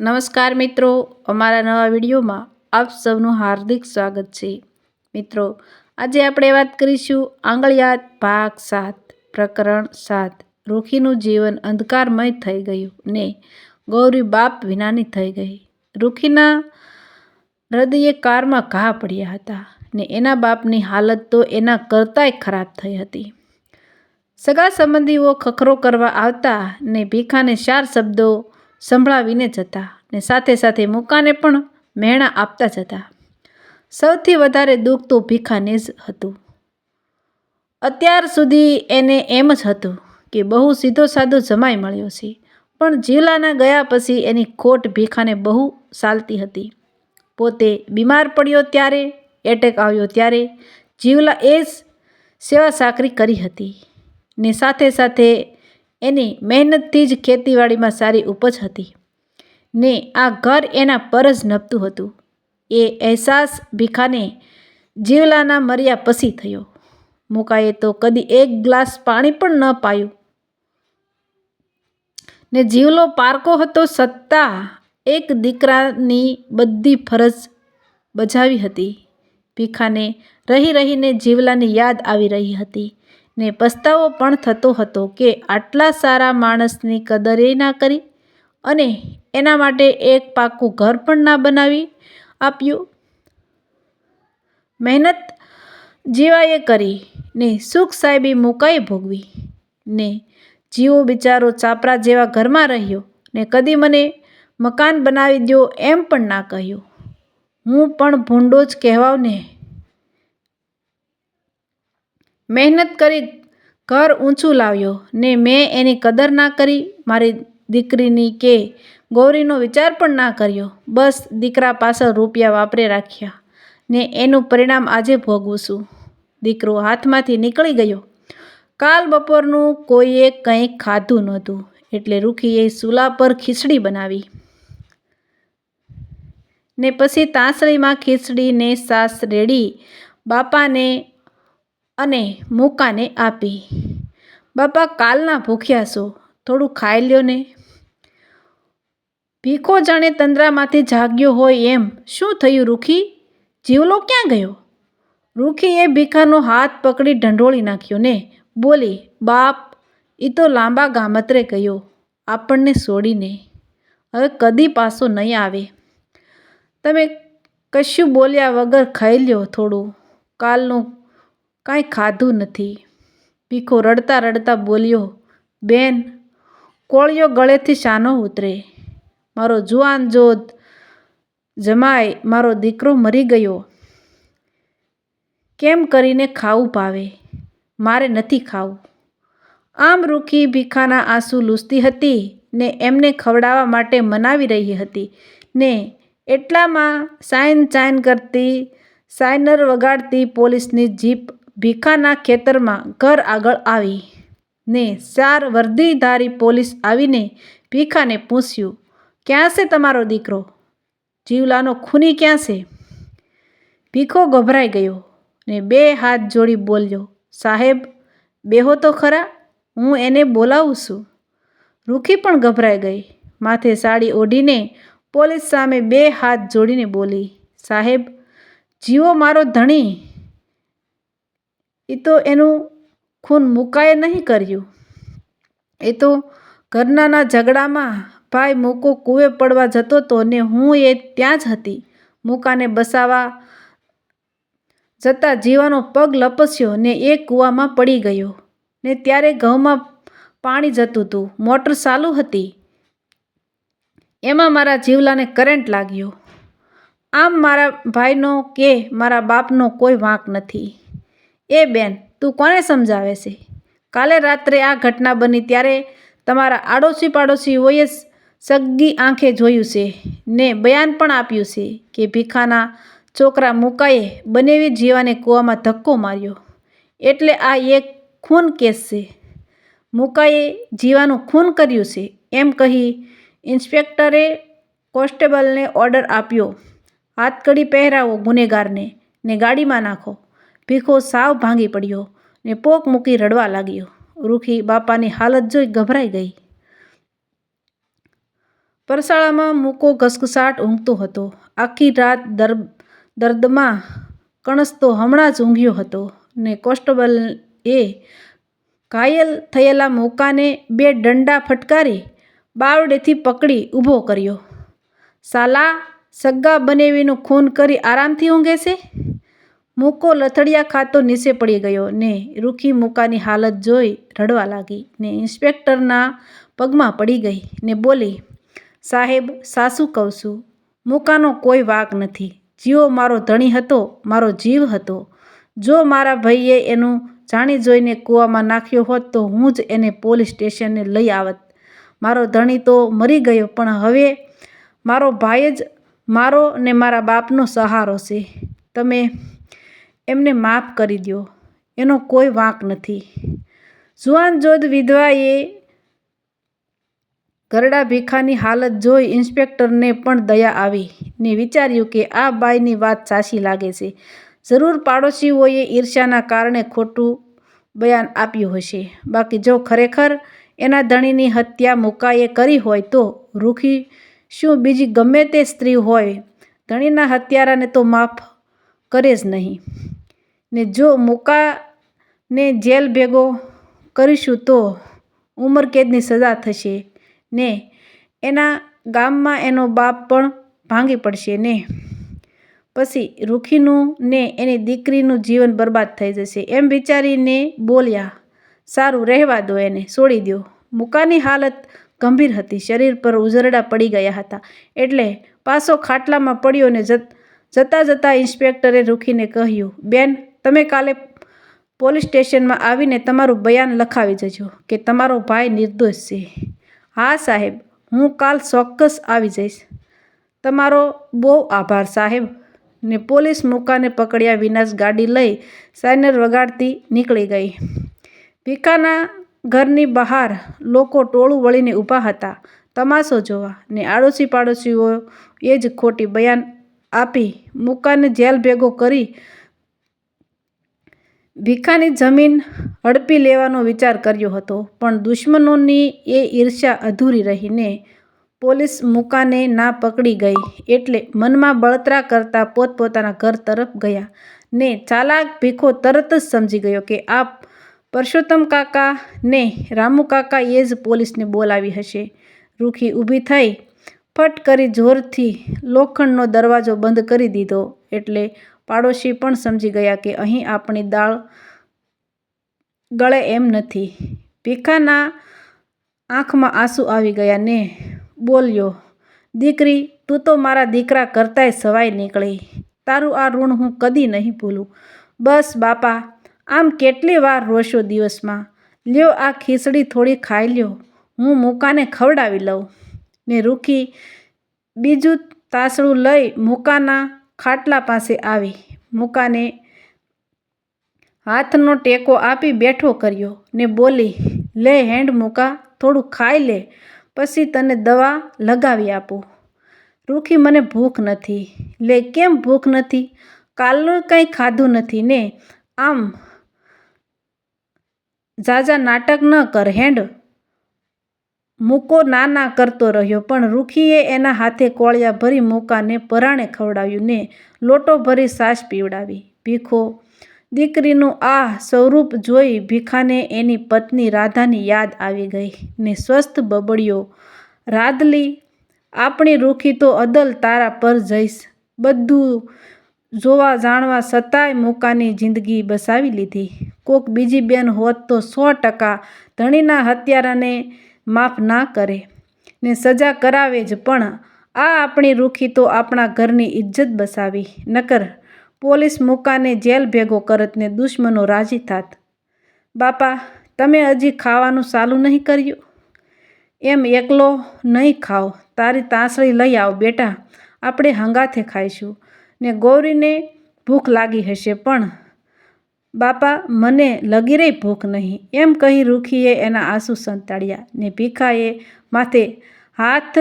નમસ્કાર મિત્રો, અમારા નવા વિડીયોમાં આપ સૌનું હાર્દિક સ્વાગત છે. મિત્રો, આજે આપણે વાત કરીશું આંગળિયાત ભાગ સાત, પ્રકરણ સાત, રૂખીનું જીવન અંધકારમય થઈ ગયું ને ગૌરી બાપ વિનાની થઈ ગઈ. રૂખીના હૃદયે કારમાં ઘા પડ્યા હતા ને એના બાપની હાલત તો એના કરતાંય ખરાબ થઈ હતી. સગા સંબંધીઓ ખખરો કરવા આવતા ને ભીખાને ચાર શબ્દો સંભળાવીને જતા ને સાથે સાથે મુકાને પણ મહેણા આપતા જતા. સૌથી વધારે દુઃખ તો ભીખાને જ હતું. અત્યાર સુધી એને એમ જ હતું કે બહુ સીધો સાધો જમાઈ મળ્યો છે, પણ જીવલાના ગયા પછી એની ખોટ ભીખાને બહુ ચાલતી હતી. પોતે બીમાર પડ્યો ત્યારે, એટેક આવ્યો ત્યારે, જીવલા એ જ સેવા સાકરી કરી હતી ને સાથે સાથે એની મહેનતથી જ ખેતીવાડીમાં સારી ઉપજ હતી. ને આ ઘર એના પર જ નભતું હતું. એ અહેસાસ ભીખાને જીવલાના મર્યા પછી થયો. મુકાએ તો કદી એક ગ્લાસ પાણી પણ ન પાયું. ને જીવલો પારકો હતો સત્તા એક દીકરાની બધી ફરજ બજાવી હતી. ભીખાને રહી રહીને જીવલાની યાદ આવી રહી હતી. ને પસ્તાવો પણ થતો હતો કે આટલા સારા માણસની કદરે ના કરી અને એના માટે એક પાકું ઘર પણ ના બનાવી આપ્યું. મહેનત જીવાએ કરી ને સુખ સાહેબી મુકાઈ ભોગવી ને જીવો બિચારો ચાપરા જેવા ઘરમાં રહ્યો ને કદી મને મકાન બનાવી દો એમ પણ ના કહ્યું. હું પણ ભૂંડો જ કહેવાવને મહેનત કરી ઘર ઊંચું લાવ્યો ને મેં એની કદર ના કરી, મારી દીકરીની કે ગૌરીનો વિચાર પણ ના કર્યો. બસ દીકરા પાછળ રૂપિયા વાપરે રાખ્યા ને એનું પરિણામ આજે ભોગવું છું. દીકરો હાથમાંથી નીકળી ગયો. કાલ બપોરનું કોઈએ કંઈ ખાધું નહોતું, એટલે રૂખીએ ચૂલા પર ખીચડી બનાવી. ને પછી તાંસળીમાં ખીચડીને સાસ રેડી, બાપાને અને મૂકાને આપી. બાપા, કાલના ભૂખ્યા છો. થોડું ખાઈ લ્યો ને. ભીખો જાણે તંદ્રામાંથી જાગ્યો હોય એમ. શું થયું, રૂખી? જીવલો ક્યાં ગયો? રૂખીએ ભીખાનો હાથ પકડી ઢંઢોળી નાખ્યો ને બોલી, બાપ એ તો લાંબા ગામત્રે ગયો. આપણને છોડીને હવે કદી પાછો નહીં આવે. તમે કશું બોલ્યા વગર ખાઈ લ્યો થોડું. કાલનું કાંઈ ખાધું નથી. ભીખો રડતા રડતા બોલ્યો, બેન, કોળિયો ગળેથી શાનો ઉતરે. મારો જુવાન જોધ જમાય, મારો દીકરો મરી ગયો. કેમ કરીને ખાવું ભાવે? મારે નથી ખાવું. આમ રૂખી ભીખાના આંસુ લૂસતી હતી ને એમને ખવડાવવા માટે મનાવી રહી હતી ને એટલામાં સાઇન ચાઇન કરતી સાઇનર વગાડતી પોલીસની જીપ ભીખાના ખેતરમાં ઘર આગળ આવી ને ચાર વર્દીધારી પોલીસ આવીને ભીખાને પૂછ્યું, ક્યાં છે તમારો દીકરો? જીવલાનો ખૂની ક્યાં છે? ભીખો ગભરાઈ ગયો ને બે હાથ જોડી બોલ્યો, સાહેબ, બેહો તો ખરા, હું એને બોલાવું છું. રૂખી પણ ગભરાઈ ગઈ, માથે સાડી ઓઢીને પોલીસ સામે બે હાથ જોડીને બોલી, સાહેબ, જીવો મારો ધણી. એ તો એનું ખૂન મૂકાએ નહીં કર્યું. એ તો ઘરનાના ઝઘડામાં ભાઈ મૂકો કૂવે પડવા જતો હતો ને હું એ ત્યાં જ હતી. મૂકાને બસાવા જતાં જીવાનો પગ લપસ્યો ને એ કૂવામાં પડી ગયો. ને ત્યારે ઘઉંમાં પાણી જતું હતું મોટર ચાલુ હતી. એમાં મારા જીવલાને કરંટ લાગ્યો. આમ મારા ભાઈનો કે મારા બાપનો કોઈ વાંક નથી. એ બેન, તું કોને સમજાવે છે? કાલે રાત્રે આ ઘટના બની ત્યારે તમારા આડોશી પાડોશીઓએ સગી આંખે જોયું છે. ને બયાન પણ આપ્યું છે કે ભીખાના છોકરા મુકાએ બનેવી જીવાને કૂવામાં ધક્કો માર્યો. એટલે આ એક ખૂન કેસ છે. મુકાએ જીવાનું ખૂન કર્યું છે, એમ કહી ઇન્સ્પેક્ટરે કોન્સ્ટેબલને ઓર્ડર આપ્યો. હાથકડી પહેરાવો ગુનેગારને ને ગાડીમાં નાખો. ભીખો સાવ ભાંગી પડ્યો ને પોક મૂકી રડવા લાગ્યો. રૂખી બાપાની હાલત જોઈ ગભરાઈ ગઈ. પરસાળામાં મૂકો ઘસઘસાટ ઊંઘતો હતો. આખી રાત દર, દર્દમાં કણસતો હમણાં જ ઊંઘ્યો હતો ને કોન્સ્ટેબલ એ ઘાયલ થયેલા મૂકાને બે દંડા ફટકારી બાવડેથી પકડી ઊભો કર્યો. સાલા, સગા બનેવીનું ખૂન કરી આરામથી ઊંઘે છે? મૂકો લથડિયા ખાતો નીચે પડી ગયો. ને રૂખી મૂકાની હાલત જોઈ રડવા લાગી. ને ઇન્સ્પેક્ટરના પગમાં પડી ગઈ ને બોલી, સાહેબ, સાસુ કહું છું. મૂકાનો કોઈ વાક નથી. જીવો મારો ધણી હતો, મારો જીવ હતો. જો મારા ભાઈએ એનું જાણી જોઈને કૂવામાં નાખ્યો હોત તો હું જ એને પોલીસ સ્ટેશને લઈ આવત. મારો ધણી તો મરી ગયો, પણ હવે મારો ભાઈ જ મારો ને મારા બાપનો સહારો છે. તમે એમને માફ કરી દો એનો કોઈ વાંક નથી. જુવાન જોધ વિધવાએ ઘરડા ભીખાની હાલત જોઈ ઇન્સ્પેક્ટરને પણ દયા આવી ને વિચાર્યું કે આ બાઈની વાત સાચી લાગે છે. જરૂર પાડોશીઓએ ઈર્ષ્યાના કારણે ખોટું બયાન આપ્યું હશે. બાકી જો ખરેખર એના ધણીની હત્યા મુકાએ કરી હોય તો રૂખી શું બીજી ગમે તે સ્ત્રી હોય? ધણીના હત્યારાને તો માફ કરે જ નહીં. ને જો મુકાને જેલ ભેગો કરીશું તો ઉંમરકેદની સજા થશે ને એના ગામમાં એનો બાપ પણ ભાંગી પડશે ને. પછી રૂખીનું ને એની દીકરીનું જીવન બરબાદ થઈ જશે. એમ વિચારીને બોલ્યા, સારું, રહેવા દો એને, છોડી દો મુકાની હાલત ગંભીર હતી. શરીર પર ઉઝરડા પડી ગયા હતા. એટલે પાછો ખાટલામાં પડ્યો ને જતાં જતાં ઇન્સ્પેક્ટરે રૂખીને કહ્યું, બેન તમે કાલે પોલીસ સ્ટેશનમાં આવીને તમારું બયાન લખાવી જજો કે તમારો ભાઈ નિર્દોષ છે. હા, સાહેબ, હું કાલ ચોક્કસ આવી જઈશ. તમારો બહુ આભાર, સાહેબ. ને પોલીસ મુકાને પકડ્યા વિનાશ ગાડી લઈ સાયનર વગાડતી નીકળી ગઈ. ભીખાના ઘરની બહાર લોકો ટોળું વળીને ઊભા હતા. તમાશો જોવા ને આડોશી પાડોશીઓ એ જ ખોટી બયાન આપી મુકાને જેલ ભેગો કરી ભીખાની જમીન હડપી લેવાનો વિચાર કર્યો હતો, પણ દુશ્મનોની એ ઈર્ષ્યા અધૂરી રહીને પોલીસ મુકાને ના પકડી ગઈ એટલે મનમાં બળતરા કરતા પોતપોતાના ઘર તરફ ગયા ને ચાલાક ભીખો તરત જ સમજી ગયો કે આ પરસોત્તમ કાકા ને રામુ કાકા એ જ પોલીસને બોલાવી હશે. રૂખી ઊભી થઈ, ફટ કરી જોરથી લોખંડનો દરવાજો બંધ કરી દીધો એટલે પાડોશી પણ સમજી ગયા કે અહીં આપણી દાળ ગળે એમ નથી. ભીખાના આંખમાં આંસુ આવી ગયા ને બોલ્યો, દીકરી, તું તો મારા દીકરા કરતાંય સવાઈ નીકળી. તારું આ ઋણ હું કદી નહીં ભૂલું. બસ, બાપા, આમ કેટલી વાર રોશો દિવસમાં. લ્યો આ ખીચડી થોડી ખાઈ લ્યો. હું મૂકાને ખવડાવી લઉં. ને રૂખી બીજું તાસણું લઈ મૂકાના ખાટલા પાસે આવી. મૂકાને હાથનો ટેકો આપી બેઠો કર્યો ને બોલી, લે હેન્ડ મૂકા, થોડું ખાઈ લે, પછી તને દવા લગાવી આપું. રૂખી, મને ભૂખ નથી. લે, કેમ ભૂખ નથી? કાલનું કંઈ ખાધું નથી ને? આમ, ઝાઝા નાટક ન કર હેન્ડ મૂકો ના ના કરતો રહ્યો, પણ રૂખીએ એના હાથે કોળિયા ભરી મૂકાને પરાણે ખવડાવ્યું ને લોટો ભરી સાસ પીવડાવી. ભીખો, દીકરીનું આ સ્વરૂપ જોઈ ભીખાને એની પત્ની રાધાની યાદ આવી ગઈ ને સ્વસ્થ બબડ્યો. રાધલી, આપણી રૂખી તો અદલ તારા પર જઈશ. બધું જોવા જાણવા છતાંય મૂકાની જિંદગી બસાવી લીધી. કોક બીજી બેન હોત તો સો ટકા ધણીના હત્યારાને માફ ના કરે ને સજા કરાવે જ, પણ આ આપણી રૂખી તો આપણા ઘરની ઇજ્જત બસાવી. નકર પોલીસ મૂકાને જેલ ભેગો કરત ને દુશ્મનો રાજી થાત. બાપા, તમે હજી ખાવાનું ચાલુ નહીં કર્યું? એમ એકલો નહીં ખાઓ તારી તાસળી લઈ આવ બેટા. આપણે હંગાથે ખાઈશું. ને ગૌરીને ભૂખ લાગી હશે પણ બાપા, મને લગી રહી ભૂખ નહીં. એમ કહી રૂખીએ એના આંસુ સંતાડ્યા ને ભીખાએ માથે હાથ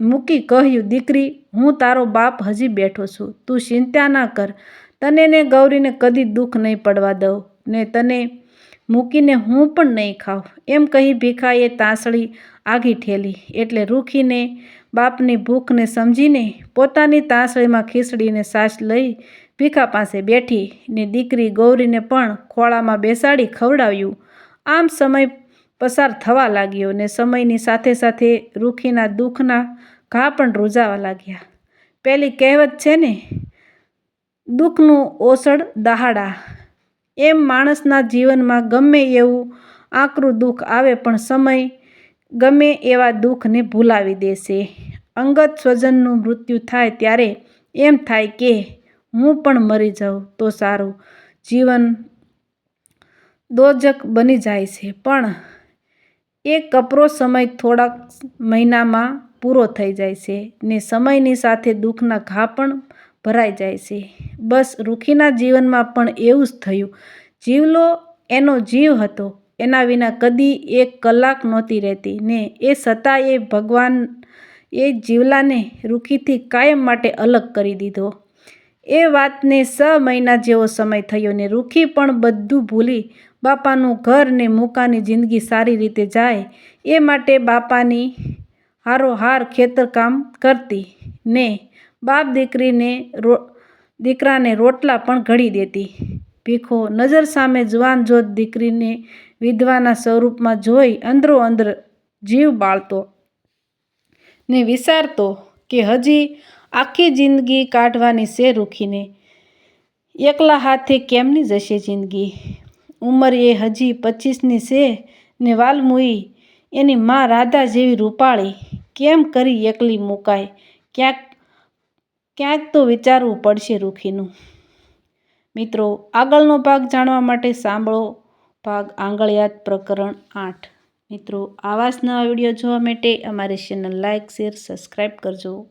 મૂકી કહ્યું, દીકરી, હું તારો બાપ હજી બેઠો છું. તું ચિંતા ના કર. તને ને ગૌરીને કદી દુઃખ નહીં પડવા દઉં. ને તને મૂકીને હું પણ નહીં ખાઉં. એમ કહી ભીખાએ તાંસળી આગી ઠેલી. એટલે રૂખીને બાપની ભૂખને સમજીને પોતાની તાંસળીમાં ખીસડીને સાસ લઈ ભીખા પાસે બેઠી ને દીકરી ગૌરીને પણ ખોળામાં બેસાડી ખવડાવ્યું. આમ સમય પસાર થવા લાગ્યો ને સમયની સાથે સાથે રૂખીના દુઃખના ઘા પણ રૂઝાવા લાગ્યા. પેલી કહેવત છે ને, દુઃખનું ઓસડ દહાડા. એમ માણસના જીવનમાં ગમે એવું આકરું દુઃખ આવે પણ સમય ગમે એવા દુઃખને ભૂલાવી દેશે. અંગત સ્વજનનું મૃત્યુ થાય ત્યારે એમ થાય કે હું પણ મરી જાઉં તો સારું. જીવન દોજક બની જાય છે, પણ એ કપરો સમય થોડાક મહિનામાં પૂરો થઈ જાય છે ને સમયની સાથે દુઃખના ઘા પણ ભરાઈ જાય છે. બસ રૂખીના જીવનમાં પણ એવું જ થયું. જીવલો એનો જીવ હતો, એના વિના કદી એક કલાક નહોતી રહેતી ને એ છતાં એ ભગવાન એ જીવલાને રૂખીથી કાયમ માટે અલગ કરી દીધો. એ વાતને છ મહિના જેવો સમય થયો ને રૂખી પણ બધું ભૂલી બાપાનું ઘર ને મૂકાની જિંદગી સારી રીતે જાય એ માટે બાપાની હારોહાર ખેતરકામ કરતી ને બાપ દીકરીને રો, દીકરાને રોટલા પણ ઘડી દેતી. ભીખો નજર સામે જુવાન જોત દીકરીને વિધવાના સ્વરૂપમાં જોઈ અંદરો અંદર જીવ બાળતો ને વિચારતો કે હજી આખી જિંદગી કાઢવાની છે રૂખીને. એકલા હાથે કેમની જશે જિંદગી? ઉંમર એ હજી પચીસની છે ને વાલમુઈ એની મા રાધા જેવી રૂપાળી. કેમ કરી એકલી મુકાય? ક્યાંક ક્યાંક તો વિચારવું પડશે રૂખીનું. મિત્રો, આગળનો ભાગ જાણવા માટે સાંભળો. ભાગ આંગળિયાત પ્રકરણ આઠ. મિત્રો, આવા જ નવા વીડિયો જોવા માટે અમારી ચેનલ લાઇક શેર સબસ્ક્રાઈબ કરજો.